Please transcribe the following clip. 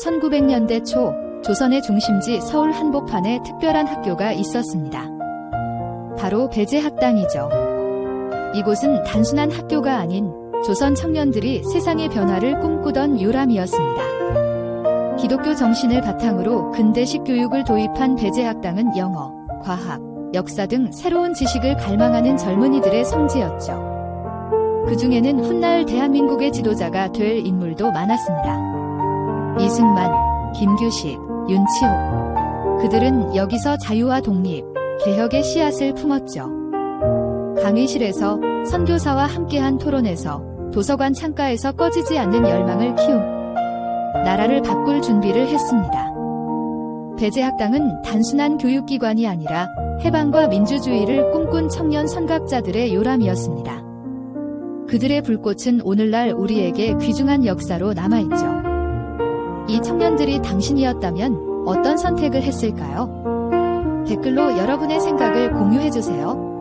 1900년대 초 조선의 중심지 서울 한복판에 특별한 학교가 있었습니다. 바로 배제학당이죠. 이곳은 단순한 학교가 아닌 조선 청년들이 세상의 변화를 꿈꾸던 요람이었습니다. 기독교 정신을 바탕으로 근대식 교육을 도입한 배제학당은 영어, 과학, 역사 등 새로운 지식을 갈망하는 젊은이들의 성지였죠. 그 중에는 훗날 대한민국의 지도자가 될 인물도 많았습니다. 이승만, 김규식, 윤치호. 그들은 여기서 자유와 독립, 개혁의 씨앗을 품었죠. 강의실에서 선교사와 함께한 토론에서 도서관 창가에서 꺼지지 않는 열망을 키움. 나라를 바꿀 준비를 했습니다. 배제학당은 단순한 교육기관이 아니라 해방과 민주주의를 꿈꾼 청년 선각자들의 요람이었습니다. 그들의 불꽃은 오늘날 우리에게 귀중한 역사로 남아있죠. 이 청년들이 당신이었다면 어떤 선택을 했을까요? 댓글로 여러분의 생각을 공유해주세요.